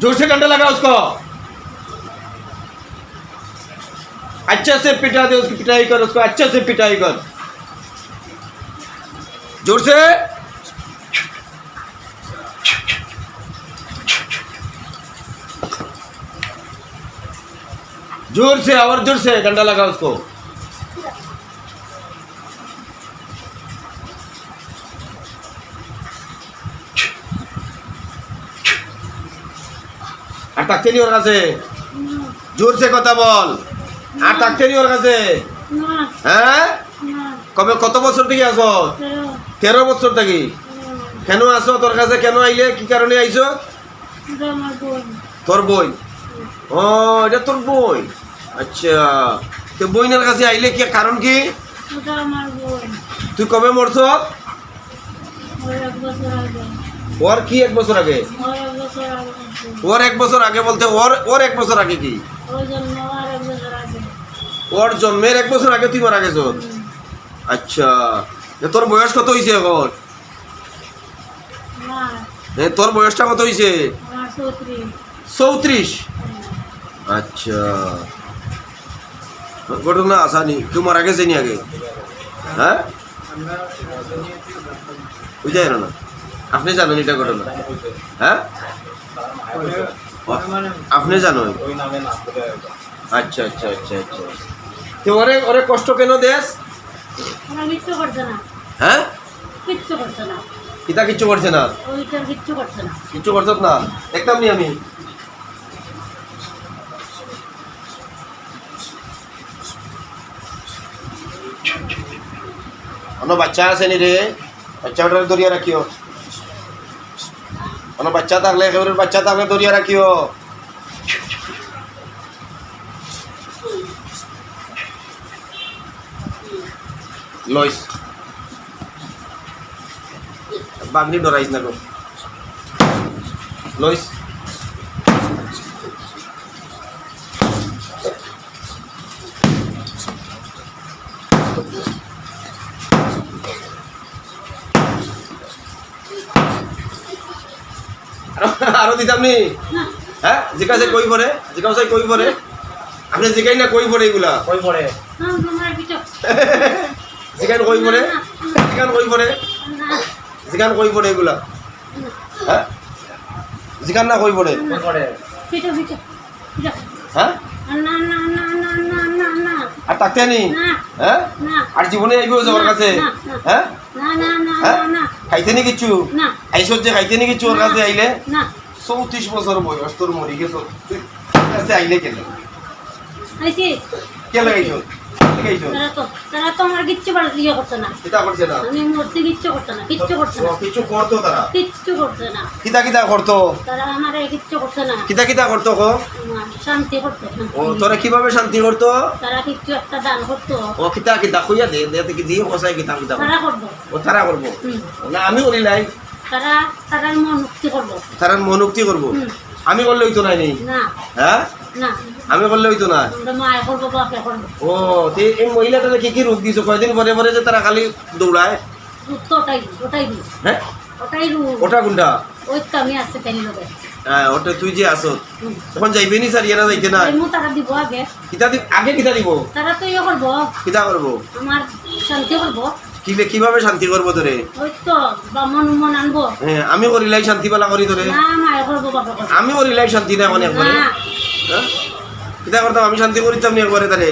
ज़ोर से डंडा लगा उसको। अच्छे से पिटा दे उसकी पिटाई कर, उसको अच्छे से पिटाई कर। ज़ोर से। ज़ोर से, और ज़ोर से डंडा लगा उसको। আর থাকতে নি ওর কাছে। জোরসে কথা বল। আর থাকতে নি ওর কাছে। হ্যাঁ? কবে কত বছর থেকে আছো? তেরো বছর থেকে। কেন আসো তোর কাছে কেন আইলে? কি কারণে আইছো? তোর বই। ও এটা তোর বই। আচ্ছা। তো বইনের কাছে আইলে কি কারণ কি? তুই কবে মরছ? ওর কি এক বছর আগে? ওর এক বছর আগে বলতে ওর ওর এক বছর আগে কি? ওর জন্মের এক বছর আগে তুই মারা গেছ আচ্ছা। তোর বয়স কত হয়েছে এখন? তোর বয়সটা কত হয়েছে চৌত্রিশ। আচ্ছা। ঘটনা আসানি। কেউ মারা গেছে নি আগে? হ্যাঁ? বুঝাই না। আপনি জানেন এটা ঘটনা। হ্যাঁ? আপনি জানেন? আচ্ছা আচ্ছা আচ্ছা আচ্ছা। তো ওরে ওরে কষ্ট কেন দেশ হ্যাঁ? কিতা কিচ্ছু করছে না। কিচ্ছু করছে না? দেখতাম নি আমি। অন্য বাচ্চা আছে নি রে? বাচ্চাটার দরিয়া রাখিও। অন্য বাচ্চা থাকলে একেবারে বাচ্চা থাকলে দরিয়া রাখিও লইস বাগনি ডরাইস না গো লইস আরো- দিতাম নি হ্যাঁ জিজ্ঞাসা কই পরে জিজ্ঞাসা কই পরে আপনি জিগাই না কই পরে এগুলা কই পড়ে না জিগান কই পরে জিগান কই পরে না জিগান কই পরে এগুলা হ্যাঁ জিগান না কই পরে হ্যাঁ না না না না না না না আর থাকতে নি হ্যাঁ আর জীবনে আইব যাওয়ার কাছে। হ্যাঁ না না না হ্যাঁ খাইতে নি কিচ্ছু না আইসত যে খাইতে নি কিচ্ছু ওর কাছে আইলে? না। চৌত্রিশ বছর বয়স তোর মরি গেছ। কাছে আইলে কেন আইছি। কে লাগাইছ লাগাইছ তারা তো তারা তো আমার কিচ্ছু পার করছে না। কিতা করছে না আমি মূর্তি কিচ্ছু করছে না কিচ্ছু করছে না। ও, কিছু করতো তারা? কিচ্ছু করছে না। কিতা কিতা করতো? তারা আমার কিচ্ছু করছে না। কিতা কিতা করতো গো আমার শান্তি করতো ও তোরা কীভাবে শান্তি করতো? কিতা কিতা কি দিয়ে কিতা কিতা ও তারা করব? না আমি করি নাই। তারা তারা মন মুক্তি করব। তারা মনোক্তি করব? হুম। আমি করলে হইতো নাই নেই? না। হ্যাঁ? না। আমি করলে হইতো না? ও তে এই মহিলাটা কি কি রূপ দিছো? কয়দিন পরে পরে যে তারা খালি দৌড়ায়? ওটাই ওটাই হ্যাঁ? ওটাই রু ওটা কোনটা? ওই তো আমি আসতে পেলি লোকে হ্যাঁ ওটা তুই যে আসো তখন যাইবে নি স্যার? ইয়ে না যাইতে না? এমন তারা দিব আগে। কিতা দিব আগে কিতা দিব? তারা তো ইয়ে করব। কিতা করব? আমার শান্তি করব। কি কীভাবে শান্তি করব তোরে? হ্যাঁ আমি করিলাই শান্তি পালা করি তোরে। আমি করিলাই শান্তি না মানে একবারে। হ্যাঁ? কিতা করতাম আমি শান্তি করিতাম নি একবারে তারে?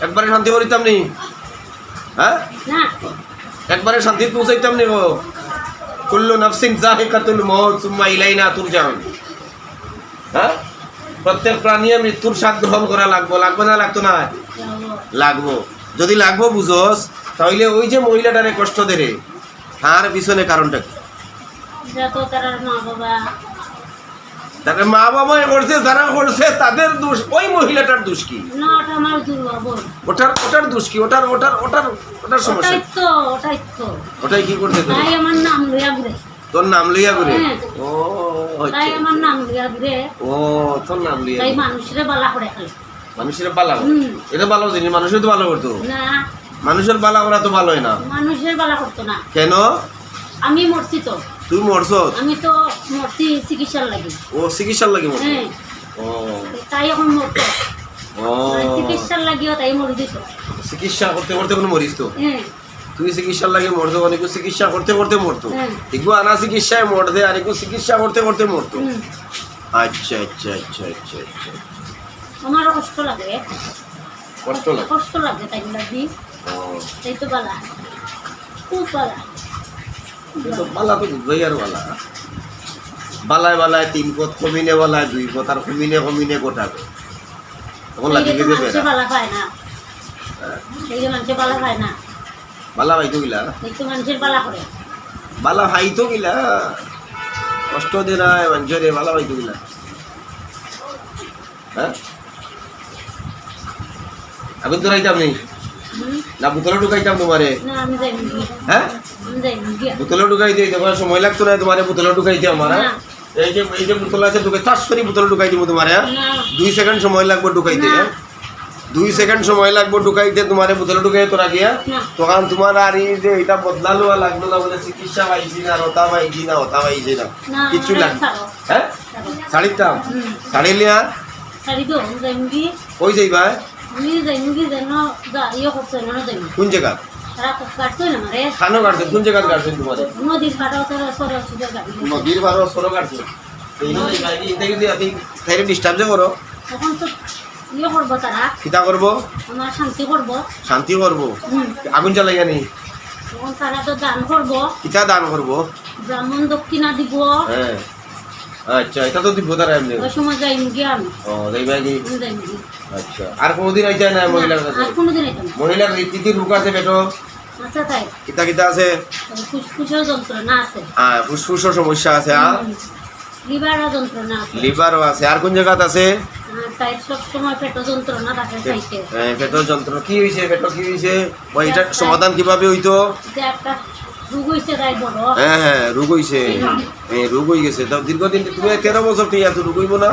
একবারে শান্তি করিতাম নি? হ্যাঁ? একবারে শান্তি পৌঁছাইতাম নি গো। কুল্লু নাফসিন জাহিকাতুল মউত সুম্মা ইলাইনা তুরজাউন। হ্যাঁ? প্রত্যেক প্রাণী মৃত্যুর স্বাদ গ্রহণ করা লাগবো লাগবে না লাগতো না। লাগবো। যদি লাগবো বুঝোস তাহলে ওই যে মহিলাটারে কষ্ট দেরে তার পিছনে কারণটা কি? যত মা বাবা। তাদের মা বাবা করছে যারা করছে তাদের দোষ। ওই মহিলাটার দোষ কি? ওটার ওটার দোষ কি? ওটার ওটার ওটার ওটার সমস্যা ওটাই কি? তো ওটাই তো। ওটাই কি করছে তোর? আমার নাম লইয়া ঘুরে। তোর নাম লইয়া করে হ্যাঁ। ও আচ্ছা। আমার নাম লইয়া ঘুরে। ও তোর নাম লইয়া ঘুরে। মানুষের বালা করে খালি মানুষের। হুম। এটা ভালো জিনিস মানুষের তো ভালো করতো। মানুষের বালা করা তো ভালোই না। মানুষের বালা করতো না। কেন? আমি মরছি তো। তুই মরছ? আমি তো মরছি চিকিৎসার লাগি। ও চিকিৎসার লাগে মরছ? হ্যাঁ। ও। তাই এখন মরতো ও। চিকিৎসার লাগিও তাই মরে দিত চিকিৎসা করতে করতে কোনো মরিস তো? হ্যাঁ। তুই চিকিৎসার লাগে মরতো অনেক চিকিৎসা করতে করতে মরতো। হ্যাঁ। এগু আনা চিকিৎসায় মরদে আর এগু চিকিৎসা করতে করতে মরতো। আচ্ছা আচ্ছা আচ্ছা আচ্ছা আচ্ছা। আমারও কষ্ট লাগে। কষ্ট লাগে? কষ্ট লাগে তাই ও, তাই তো বালা। খুব বালা। বালা তো বুঝবাই আর বালা। বালায় বালায় তিন পথ কমিনে বালায় দুই পথ আর কমিনে কমিনে গোটাবে তখন লাগি গেছে বেড়া বালা খায় না। হ্যাঁ। এই যে মানুষে বালা খায় না। বালা ভাইতো গিলা এই তো মানুষের বালা করে বালা ভাইতো গিলা কষ্ট দে নাই মানুষরে বালা ভাইতো গিলা হ্যাঁ? আমি তো রাইতাম নেই না বোতলে ঢুকাইতাম তোমারে। না হ্যাঁ? বোতলে ঢুকাই দিয়ে তোমার সময় লাগতো না তোমারে বোতলে ঢুকাইতে আমার হ্যাঁ? এই যে এই যে বোতল আছে ঢুকাই তাস করে বোতলে ঢুকাই দিব তোমারে হ্যাঁ? দুই সেকেন্ড সময় লাগবে ঢুকাইতে না। হ্যাঁ? দুই সেকেন্ড সময় লাগবে ঢুকাইতে তোমারে বোতলে ঢুকাই তোরা গিয়া। না। তখন তোমার আর এই যে এটা বদলালো লাগল না বলে চিকিৎসা পাইছি না রতা পাইছি না হতা পাইছি না। না কিচ্ছু লাগবে। হ্যাঁ। শাড়ির দাম শাড়ি লিয়া কই যাইবা ইয়ে কোন জায়গা খানো কাটছে কোন জায়গা কাটছে তোমারে নদীর তো সরে কাটছে তাইরে ডিস্টার্ব যে করো তো ইয়ে করব তারা কিতা করব আমার শান্তি করব শান্তি করব আগুন জ্বালাইয়া নি তখন তারা তো দান করব কিতা দান করব ব্রাহ্মণ দক্ষিণা দিব হ্যাঁ আচ্ছা এটা তো এমনি ওই সময় যাই মুগি আমি। ও কি আচ্ছা আর কোনোদিন আইতা না মহিলার কাছে? আর কোনোদিন এটা না। রোগ আছে পেটো আচ্ছা তাই। কিতা কিতা আছে? ফুসফুসের যন্ত্রণা আছে। হ্যাঁ ফুসফুসের সমস্যা আছে হ্যাঁ লিভারের যন্ত্রণা আছে। লিভারও আছে। আর কোন জায়গাত আছে? আর তাই পেটের যন্ত্রণা কি হয়েছে পেটো কি হয়েছে সমাধান কীভাবে হইতো? একটা হয়েছে হ্যাঁ হ্যাঁ রোগ হইছে। হ্যাঁ রোগ হয়ে গেছে। তো দীর্ঘদিন তুমি তেরো বছর থেকে আছে রোগ হইব না।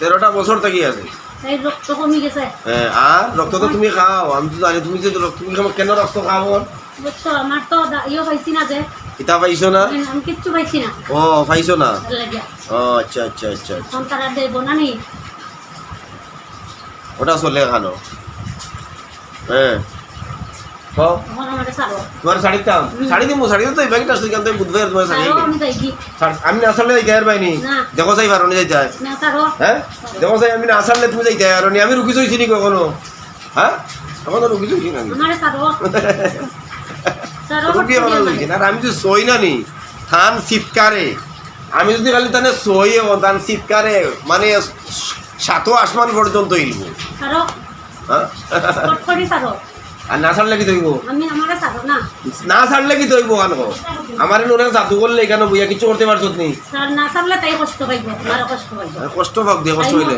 তেরোটা বছর থেকে আছে। হ্যাঁ আর রক্ত তো তুমি খাও। আমি তো জানি তুমি যে তুমি কেন রক্ত বুঝছ আমার তো ইয়ে পাইছি না যে। কিতা পাইছো না? আমি কিচ্ছু পাইছি না। ও পাইছো না? ও আচ্ছা আচ্ছা আচ্ছা আচ্ছা। তারা দেব না নি? ওটা চলে খানো হ্যাঁ কও, তখন আমার সারো তোমার শাড়ি দাম হুম। শাড়ি দিব শাড়ি তো এবার আসছে কেন তুমি বুধবার তোমার শাড়ি সারো আমি না। আসলে আর। দেখো চাই পারো হয়। দেখো চাই আমি না আসলে তুমি যাইতে আর আমি রুগী চইছি নি কখনো হ্যাঁ আমার তো রুগী চইছি না আমি। আমার সারো সারো রুগী আমার চইছি না আমি তো সই না নি থান চিৎকারে আমি যদি খালি তানে সই তান চিৎকারে মানে সাতো আসমান পর্যন্ত ইলব হ্যাঁ আর না ছাড়লে কি তৈব আমি না। ছাড়লে কি তৈব কেন? আমার ওরা জাদু করলে এখানে বইয়া? কিছু করতে পারছ নি? কষ্ট পাক দিয়ে কষ্ট হইলে।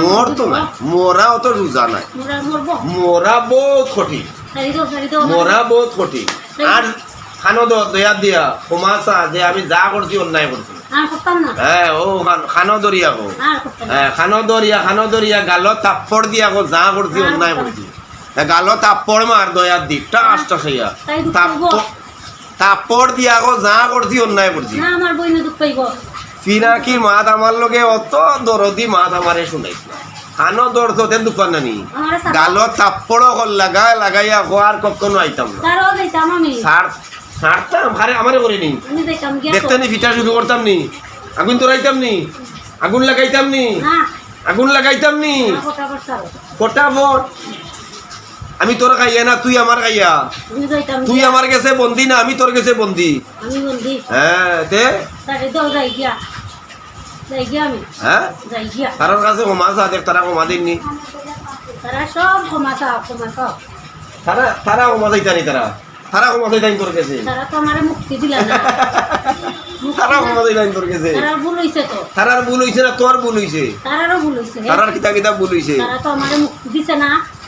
মোর তো না মোরা অত রোজা নাই। মোরা বহুত কঠিন। মোরা বহুত কঠিন। আর খানো দয়া দিয়া ক্ষমাসা যে আমি যা করছি অন্যায় করছি। হ্যাঁ ও খান- দরিয়া গো। হ্যাঁ খানো দরিয়া খানো দরিয়া গালো তাপ্পড় দিয়া গো যা করছি অন্যায় করছি। গালো তাপ্পড় মার দয়ার দিক টাসটা সেইয়া তাই দুঃখ তাপ্পড় দিয়া গো যা করছি অন্যায় করছি আমার বইনে দুঃখ পাইব ফিনাকি মাত আমার লগে অত দরদি মাত আমারে শুনাইছে খানো দর তো দোকান নানি গালো তাপ্পড় কল লাগা লাগাইয়া হওয়ার কখনো আইতাম না। সারো সারতাম খারে আমারে করে নি। দেখতে নি ফিটা শুরু করতাম নি। আগুন তোরাইতাম নি। আগুন লাগাইতাম নি। আগুন লাগাইতাম নি। ফটাফট আমি তোর খাইয়া না তুই আমার খাইয়া। তুই আমার কাছে বন্দি না আমি তোর কাছে বন্দি। হ্যাঁ তে? হ্যাঁ? তারার কাছে ক্ষমা আছে দেখ তারা ক্ষমা দিননি। তারা তারা তারা ক্ষমা দিতানি তারা। তারা দিতানি তোর কাছে। তারা তো আমার মুক্তি দিলা না। তারার ভুল হইছে তো। তারার ভুল হইছে না তোর ভুল হইছে। তারারও ভুল হইছে। তারার কিতা কিতা ভুল হইছে। তারা তো আমার মুক্তি দিছে না।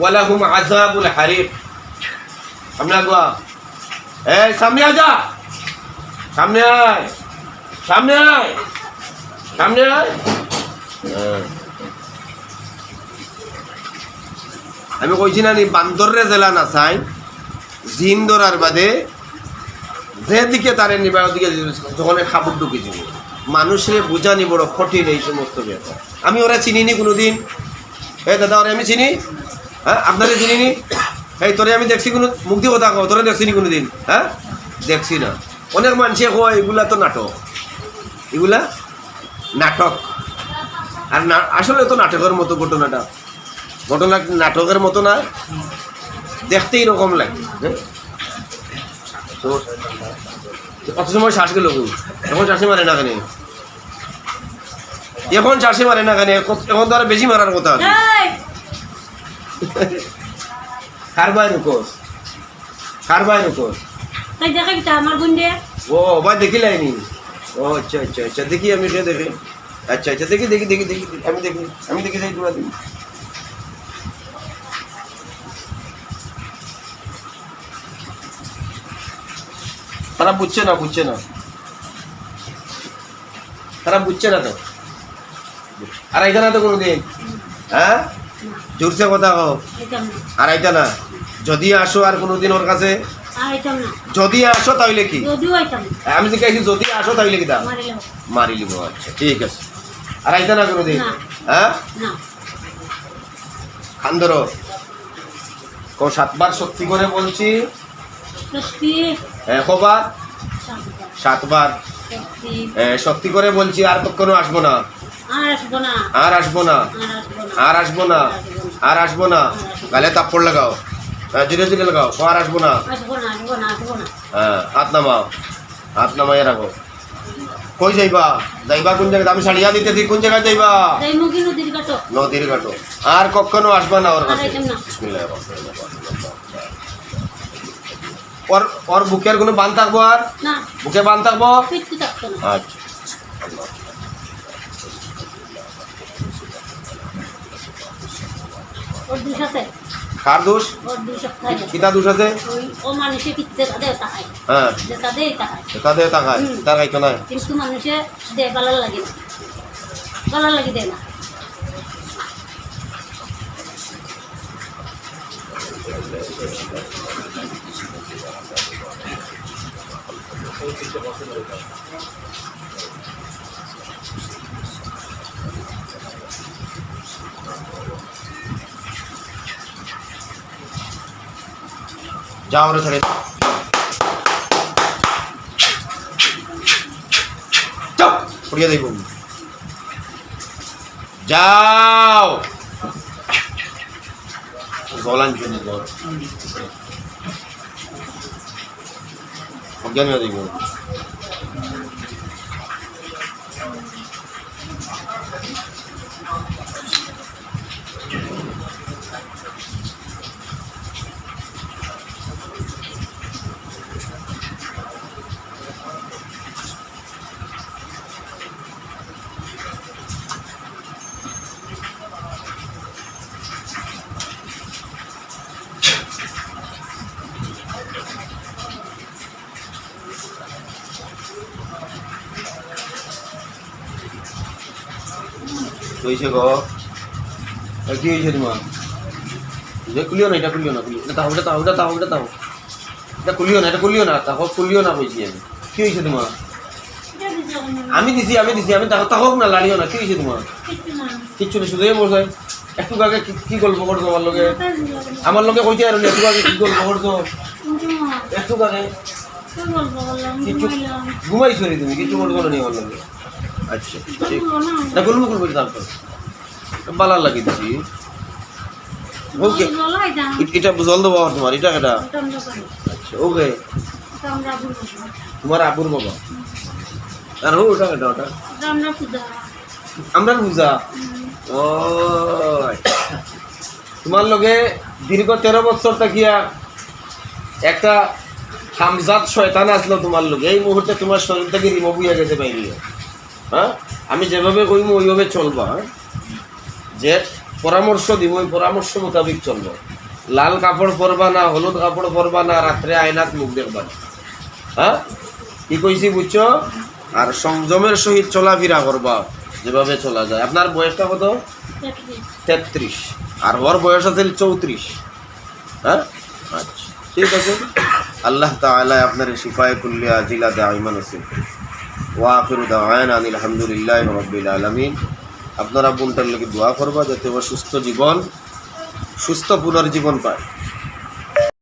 ওয়ালাহুম আজাবুল হারিফ সামনে আগলা এই, সামনে আজা সামনে আয়। সামনে আয়। সামনে আয়। হ্যাঁ। আমি কইছি না নি, বান্দররে জেলা না চাই। জিন ধরার বাদে যেদিকে তারে নিবা ওদিকে যখন খাবার ঢুকে যাব মানুষের বোঝানি বড় কঠিন এই সমস্ত ব্যাপার। আমি ওরা চিনিনি কোনোদিন। এ দাদা, ওরা আমি চিনি? হ্যাঁ? আপনারে চিনিনি? এই, তোরে আমি দেখছি কোনো মুক্তি কথা কও, তোরে দেখছি নি কোনোদিন? হ্যাঁ? দেখছি না। অনেক মানুষে কয়, এগুলা তো নাটক। এগুলা নাটক। আর না আসলে তো নাটকের মতো ঘটনাটা। ঘটনা নাটকের মতো না, দেখতেই রকম লাগে হ্যাঁ? তো কত সময় শ্বাস গেল এখন চাষি মারে না কেন? এখন চাষি মারে না কেন? এখন তো আর বেশি মারার কথা আছে। কার বাই রুকোস কার বাই রুকোস তাই দেখা কিটা আমার গুন্ডে? ও আচ্ছা আচ্ছা আচ্ছা দেখি আমি এটা দেখি। আচ্ছা আচ্ছা দেখি দেখি দেখি দেখি আমি দেখি আমি দেখি যাই দেখি। তারা বুঝছে না বুঝছে না। তারা বুঝছে না তো? আর আইতা না তো কোনোদিন হ্যাঁ? জোরসে কথা না। আর আইতা না। যদি আসো আর কোনোদিন ওর কাছে আইতাম না। যদি আসো তাহলে কি? আমি চাইছি যদি আসো তাহলে কি হোক। মারি লিব আচ্ছা ঠিক আছে। আর আইতা না কোনোদিন। হ্যাঁ? না। খান ধরো। কো সাতবার সত্যি করে বলছি। একবার শান্তি সাতবার। সত্যি করে বলছি আর তো কোনো আসব না। আর আসব না। আর আসব না। আর আসব না। গালে তাপ্পড় লাগাও। হ্যাঁ জুড়ে জুড়ে লাগাও। আর আসব না? হ্যাঁ হাত নামাও। হাত নামাই রাখো। কই যাইবা? যাইবা কোন জায়গায়? আমি সারিয়া দিতেছি কোন জায়গায় যাইবা? নদীর কাটো ঘাটো আর কখনো আসবা না ওর কাছে। ওর ওর বুকের কোনো বান থাকব আর? বুকে বান থাকব? আচ্ছা। ওর দুষ আছে। কার দোষ? ওর দুই সপ্তাহে কিতা দোষ আছে? ও মানুষে কিনতে তাদের তাকায়। হ্যাঁ। যে তাদের তাকায়। তাদের তাকায়। তার গাইতো না কিন্তু মানুষে দে গালার লাগে না। গালার লাগি দেয় না। ছেড়ে যাও পড়িয়ে দেব যাও। জলান জন্য জল অজ্ঞান হয়ে হয়েছে গো কি হয়েছে তোমার যে খুলিও না এটা খুলিও না খুলিও না ওটা তাও ওটা তাও এটা খুলিও না এটা খুলিও না তাও খুলিও না বলছি আমি কি হয়েছে তোমার আমি দিছি আমি দিছি আমি তাও তাহক না লাড়িও না কি হয়েছে তোমার কিচ্ছু নেই শুধু বলছে একটু আগে কি- কি গল্প করছ আমার লগে? আমার লগে কইতে আর একটু আগে কি গল্প করছ একটু আগে কিচ্ছু ঘুমাইছো নি তুমি? কিচ্ছু করছ না নি আমার লগে। আচ্ছা ঠিক না বলব বলব তারপর বালার লাগি দিছি। ওকে এটা জল দেবো তোমার, এটা এটা আচ্ছা ওকে। তোমার আবুর বাবা। আর হো ওটা এটা ওটা? আমরা বুঝা ও তোমার লগে দীর্ঘ তেরো বছর থাকিয়া একটা হামজাত শয়তান আসলো তোমার লোক এই মুহূর্তে তোমার শরীর থেকে রিমুভ হয়ে গেছে বাইরে। হ্যাঁ? আমি যেভাবে কইম ওইভাবে চলবা হ্যাঁ? যে পরামর্শ দিব ওই পরামর্শ মোতাবিক চলব। লাল কাপড় পরবা না হলুদ কাপড় পরবা না রাত্রে আয়নাত মুখ দেখবা না। হ্যাঁ? কি কইছি বুঝছ? আর সংযমের সহিত চলাফেরা করবা যেভাবে চলা যায়। আপনার বয়সটা কত? তেত্রিশ। আর ওর বয়স আছে চৌত্রিশ। হ্যাঁ? আচ্ছা ঠিক আছে। আল্লাহ তাআলা আপনার শিফায়ে কুল্লিয়া জিলা দাইমান আছে ওয়াফিরু দাওয়ান আনিল আলহামদুলিল্লাহ রব্বিল আলমিন। আপনারা বোনটার লোকে দোয়া করবা যাতে সুস্থ জীবন, সুস্থ পুনর্জীবন পায়।